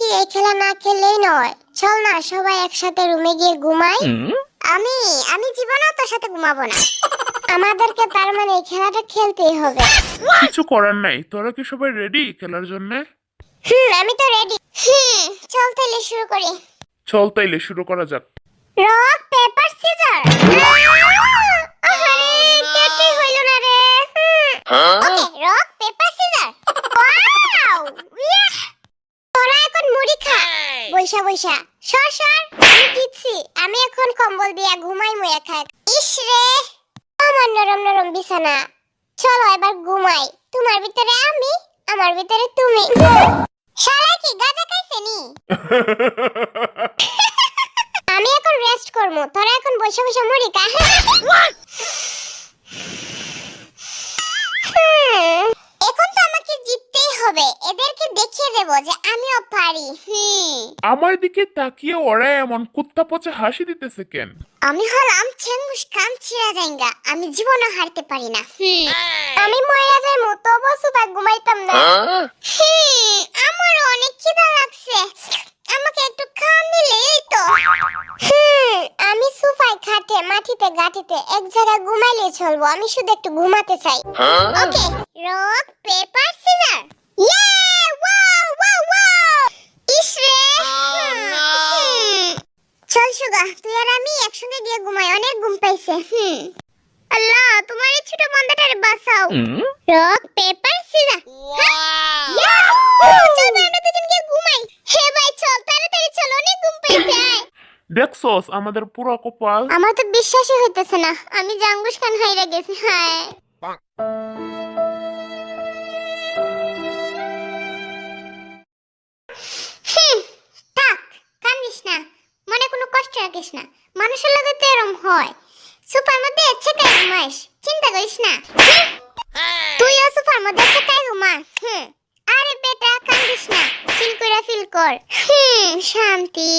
কি এই খেলা না খেললেই নয়? চল না সবাই একসাথে রুমে গিয়ে ঘুমাই। আমি আমি জীবনেও তোর সাথে ঘুমাবো না। আমাদেরকে তার মানে এই খেলাটা খেলতেই হবে। কিছু করার নাই। তোরা কি সবাই রেডি খেলার জন্য? হুম আমি তো রেডি হুম চল তাহলে শুরু করি। চল তাইলে শুরু করা যাক। রক পেপার সিজার আরে কেটে হইল না রে। ওকে রক পেপার বৈশা বৈশা। সর সর। আমি জিতছি আমি এখন কম্বল দিয়া ঘুমাই মুয়া খাক ইস রে! আমার নরম নরম বিছানা। চলো এবার ঘুমাই। তোমার ভিতরে আমি আমার ভিতরে তুমি। শালা কি গাজা খাইছে নি? আমি এখন রেস্ট করব তোরা এখন বসে বসে মুড়ি খা হুম, এখন তো আমাকে জিততেই হবে এদেরকে দেখিয়ে যে আমিও পারি হুম। আমার দিকে তাকিয়ে ওরা এমন কুত্তা পচে হাসি দিতেছে কেন? আমি হলাম কাম ছিড়া জাইঙ্গা আমি জীবনে হারতে পারি না হুম, আমি মরে ঘুমাইতাম না। হুম, আমারও অনেক খিদা লাগছে। আমাকে একটু খান দিলেই তো। হুম, আমি সোফায় খাটে মাটিতে গাটিতে এক জায়গায় ঘুমাইলে চলবো আমি শুধু একটু ঘুমাতে চাই। ওকে রক পেপার সিজার ইয়ে ওয়াও ওয়াও ওয়াও ইস রে হুম, সুগা তুই আর আমি একসঙ্গে গিয়ে ঘুমাই অনেক ঘুম পাইছে হুম। আল্লাহ তোমার এই ছোট বান্দাটারে বাঁচাও। রক পেপার সিজার চল আমরা দুজন গিয়ে ঘুমাই। হে ভাই চল তাড়াতাড়ি চল অনেক ঘুম পাইছে দেখছস আমাদের পুরো কপাল। আমার তো বিশ্বাসই হইতেছে না আমি জাঙ্গুস খান হাইরা গেছি হ্যাঁ। রাখিস না। মানুষের লগে তো এরম হয়। সুপার মধ্যে ছেকাই ঘুমাইস। চিন্তা করিস না। তুই তুইও সুপার মধ্যে ছেকাই ঘুমা। হুম। আরে বেটা, কান্দিস না। ফিল করে ফিল কর। হুম, শান্তি।